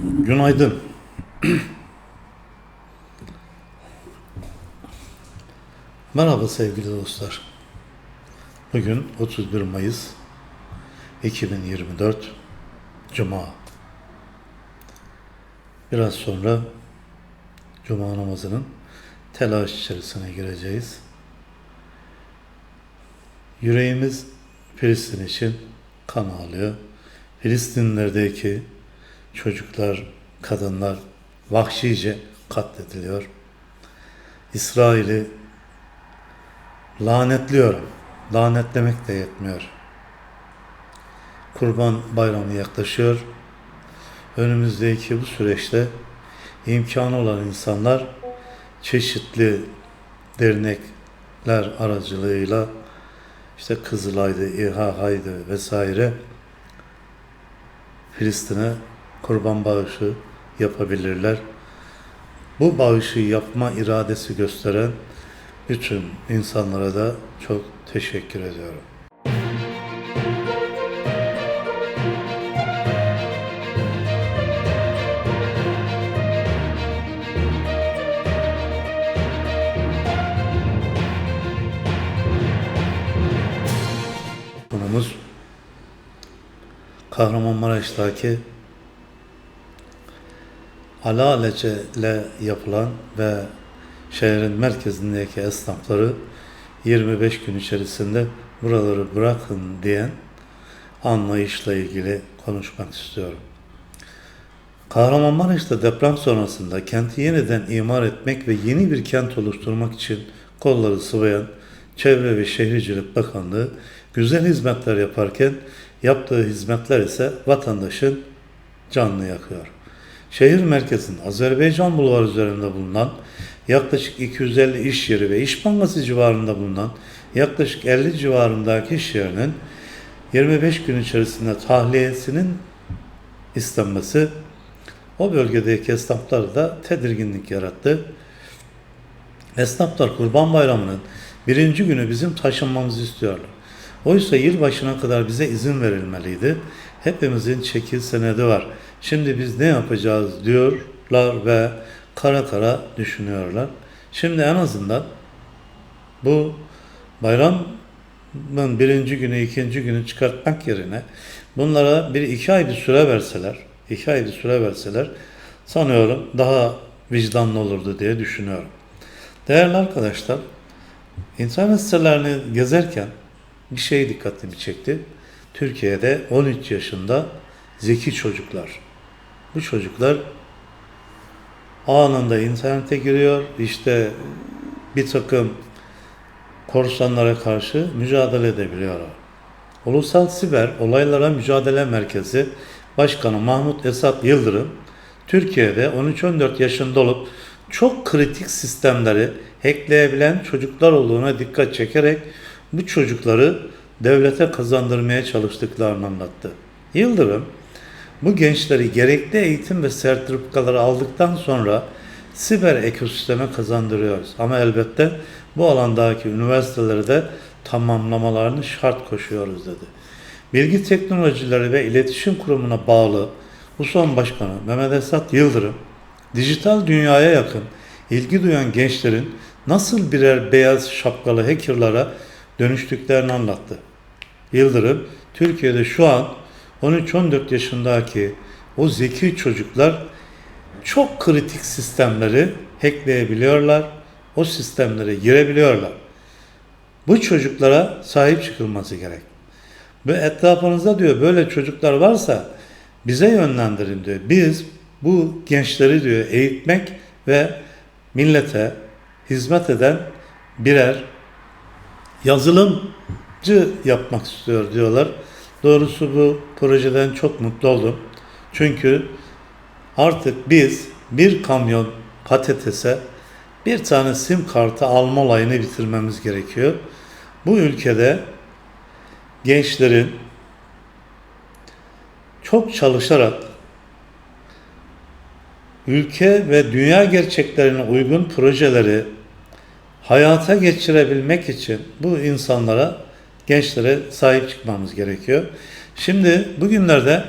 Günaydın. Merhaba sevgili dostlar. Bugün 31 Mayıs 2024 Cuma. Biraz sonra Cuma namazının telaş içerisine gireceğiz. Yüreğimiz Filistin için kan ağlıyor. Filistinlerdeki çocuklar, kadınlar vahşice katlediliyor. İsrail'i lanetliyorum. Lanetlemek de yetmiyor. Kurban bayramı yaklaşıyor. Önümüzdeki bu süreçte imkanı olan insanlar çeşitli dernekler aracılığıyla işte Kızılay'dı, İHA'ydı vesaire Filistin'e kurban bağışı yapabilirler. Bu bağışı yapma iradesi gösteren bütün insanlara da çok teşekkür ediyorum. Konumuz Kahramanmaraş'taki alelacele yapılan ve şehrin merkezindeki esnafları 25 gün içerisinde buraları bırakın diyen anlayışla ilgili konuşmak istiyorum. Kahramanmaraş'ta deprem sonrasında kenti yeniden imar etmek ve yeni bir kent oluşturmak için kolları sıvayan Çevre ve Şehircilik Bakanlığı güzel hizmetler yaparken yaptığı hizmetler ise vatandaşın canını yakıyor. Şehir merkezinin Azerbaycan Bulvarı üzerinde bulunan yaklaşık 250 iş yeri ve iş bankası civarında bulunan yaklaşık 50 civarındaki iş yerinin 25 gün içerisinde tahliyesinin istenmesi o bölgedeki esnafları da tedirginlik yarattı. Esnaflar Kurban Bayramı'nın birinci günü bizim taşınmamızı istiyorlar. Oysa yılbaşına kadar bize izin verilmeliydi. Hepimizin çekil senedi var. Şimdi biz ne yapacağız diyorlar ve kara kara düşünüyorlar. Şimdi en azından bu bayramın birinci günü, ikinci günü çıkartmak yerine bunlara bir iki ay bir süre verseler, iki ay bir süre verseler sanıyorum daha vicdanlı olurdu diye düşünüyorum. Değerli arkadaşlar, internet sitelerini gezerken bir şey dikkatimi çekti. Türkiye'de 13 yaşında zeki çocuklar. Bu çocuklar anında internete giriyor. İşte bir takım korsanlara karşı mücadele edebiliyorlar. Ulusal Siber Olaylara Mücadele Merkezi Başkanı Mahmut Esat Yıldırım, Türkiye'de 13-14 yaşında olup çok kritik sistemleri hackleyebilen çocuklar olduğuna dikkat çekerek bu çocukları devlete kazandırmaya çalıştıklarını anlattı. Yıldırım, bu gençleri gerekli eğitim ve sertifikaları aldıktan sonra siber ekosisteme kazandırıyoruz. Ama elbette bu alandaki üniversiteleri de tamamlamalarını şart koşuyoruz dedi. Bilgi Teknolojileri ve İletişim Kurumu'na bağlı USOM Başkanı Mehmet Esat Yıldırım, dijital dünyaya yakın ilgi duyan gençlerin nasıl birer beyaz şapkalı hackerlara dönüştüklerini anlattı. Yıldırım, Türkiye'de şu an 13-14 yaşındaki o zeki çocuklar çok kritik sistemleri hackleyebiliyorlar, o sistemlere girebiliyorlar. Bu çocuklara sahip çıkılması gerek. Ve etrafınızda diyor böyle çocuklar varsa bize yönlendirin diyor. Biz bu gençleri diyor eğitmek ve millete hizmet eden birer yazılımcı yapmak istiyor diyorlar. Doğrusu bu projeden çok mutlu oldum. Çünkü artık biz bir kamyon patatese bir tane sim kartı alma olayını bitirmemiz gerekiyor. Bu ülkede gençlerin çok çalışarak ülke ve dünya gerçeklerine uygun projeleri hayata geçirebilmek için bu insanlara, gençlere sahip çıkmamız gerekiyor. Şimdi bugünlerde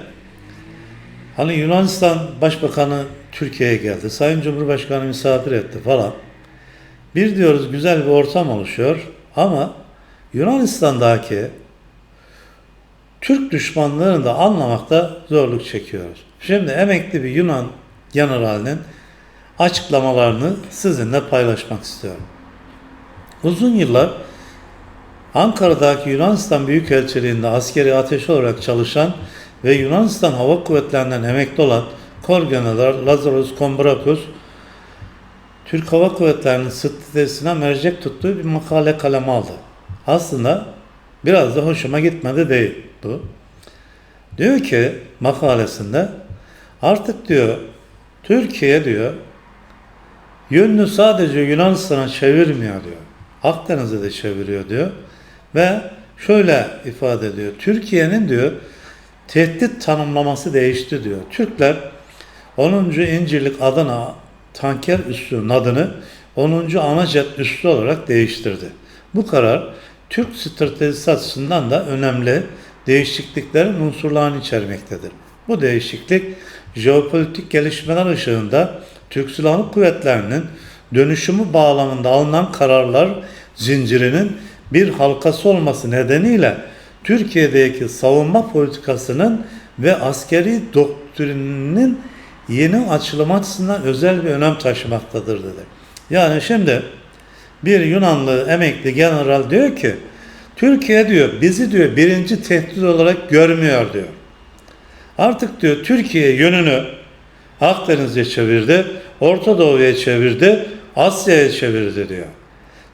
Hani Yunanistan Başbakanı Türkiye'ye geldi. Sayın Cumhurbaşkanı misafir etti falan. Bir diyoruz güzel bir ortam oluşuyor ama Yunanistan'daki Türk düşmanlığını da anlamakta zorluk çekiyoruz. Şimdi emekli bir Yunan generalinin açıklamalarını sizinle paylaşmak istiyorum. Uzun yıllar Ankara'daki Yunanistan Büyükelçiliğinde askeri ateş olarak çalışan ve Yunanistan Hava Kuvvetleri'nden emekli olan Kor General Lazaros Kombrakos, Türk Hava Kuvvetleri'nin stratejisine mercek tuttuğu bir makale kaleme aldı. Aslında biraz da hoşuma gitmedi değil bu. Diyor ki makalesinde artık diyor Türkiye diyor yönünü sadece Yunanistan'a çevirmiyor diyor. Akdeniz'e de çeviriyor diyor. Ve şöyle ifade ediyor. Türkiye'nin diyor tehdit tanımlaması değişti diyor. Türkler 10. İncirlik Adana tanker üssünün adını 10. Anajet üssü olarak değiştirdi. Bu karar Türk stratejisi açısından da önemli değişikliklerin unsurlarını içermektedir. Bu değişiklik jeopolitik gelişmeler ışığında Türk Silahlı Kuvvetleri'nin dönüşümü bağlamında alınan kararlar zincirinin bir halkası olması nedeniyle Türkiye'deki savunma politikasının ve askeri doktrininin yeni açılım açısından özel bir önem taşımaktadır dedi. Yani şimdi bir Yunanlı emekli general diyor ki Türkiye diyor bizi diyor birinci tehdit olarak görmüyor diyor. Artık diyor Türkiye yönünü Akdeniz'e çevirdi, Orta Doğu'ya çevirdi, Asya'ya çevirdi diyor.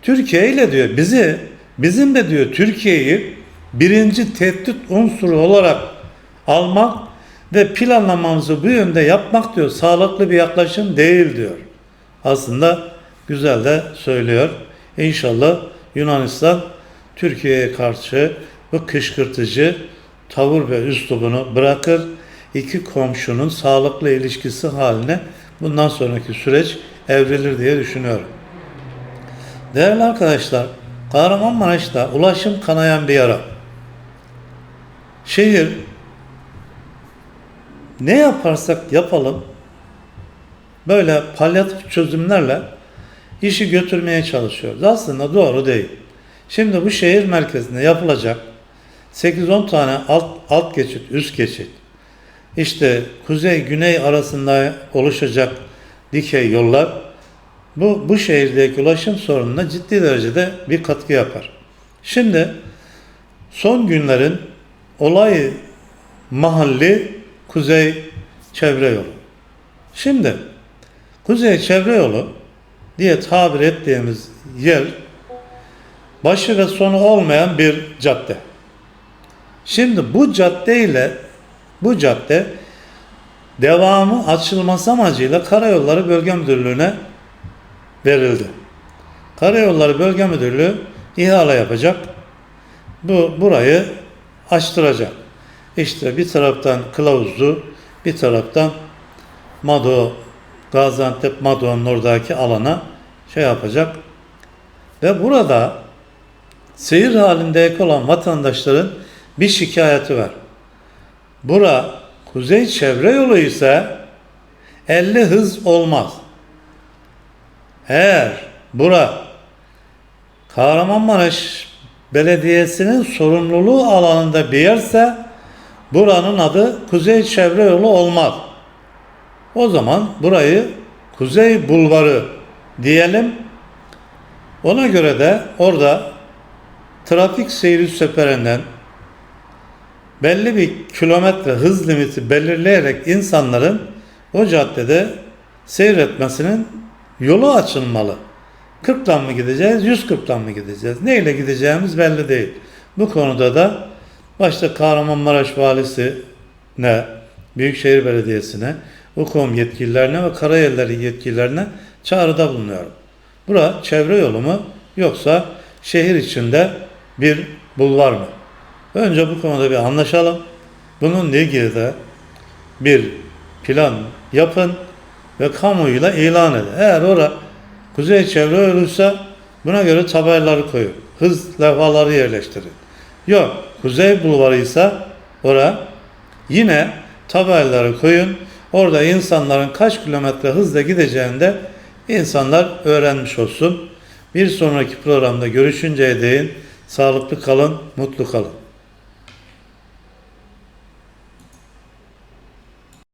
Türkiye ile diyor bizi bizim de diyor Türkiye'yi birinci tehdit unsuru olarak almak ve planlamamızı bu yönde yapmak diyor sağlıklı bir yaklaşım değil diyor. Aslında güzel de söylüyor. İnşallah Yunanistan Türkiye'ye karşı bu kışkırtıcı tavır ve üslubunu bırakır. iki komşunun sağlıklı ilişkisi haline bundan sonraki süreç evrilir diye düşünüyorum. Değerli arkadaşlar, Kahramanmaraş'ta ulaşım kanayan bir yara. Şehir ne yaparsak yapalım böyle palyatif çözümlerle işi götürmeye çalışıyoruz. Aslında doğru değil. Şimdi bu şehir merkezinde yapılacak 8-10 tane alt, alt geçit, üst geçit, işte kuzey güney arasında oluşacak dikey yollar bu, bu şehirdeki ulaşım sorununa ciddi derecede bir katkı yapar. Şimdi son günlerin olay mahalli kuzey çevre yolu. Şimdi kuzey çevre yolu diye tabir ettiğimiz yer başı ve sonu olmayan bir cadde. Şimdi bu cadde ile bu cadde devamı açılması amacıyla Karayolları Bölge Müdürlüğü'ne verildi. Karayolları Bölge Müdürlüğü ihale yapacak. Bu burayı açtıracak. İşte bir taraftan Kılavuzlu, bir taraftan Mado, Gaziantep Mado'nun oradaki alana şey yapacak. Ve burada seyir halindeki olan vatandaşların bir şikayeti var. Bura kuzey çevre yolu ise 50 hız olmaz. Eğer bura Kahramanmaraş Belediyesi'nin sorumluluğu alanında bir yerse buranın adı Kuzey Çevre Yolu olmaz. O zaman burayı Kuzey Bulvarı diyelim. Ona göre de orada trafik seyri seferinden belli bir kilometre hız limiti belirleyerek insanların o caddede seyretmesinin yolu açılmalı. 40'dan mı gideceğiz, 140'dan mı gideceğiz? Neyle gideceğimiz belli değil. Bu konuda da başta Kahramanmaraş Valisi'ne, Büyükşehir Belediyesi'ne, UKOM yetkililerine ve Karayolları yetkililerine çağrıda bulunuyorum. Bura çevre yolu mu yoksa şehir içinde bir bulvar mı? Önce bu konuda bir anlaşalım. Bununla ilgili de bir plan yapın ve kamuoyuyla ilan edin. Eğer ora kuzey çevre yoluysa buna göre tabelaları koyun. Hız levhaları yerleştirin. Yok kuzey bulvarıysa ora yine tabelaları koyun. Orada insanların kaç kilometre hızla gideceğini de insanlar öğrenmiş olsun. Bir sonraki programda görüşünceye değin sağlıklı kalın, mutlu kalın.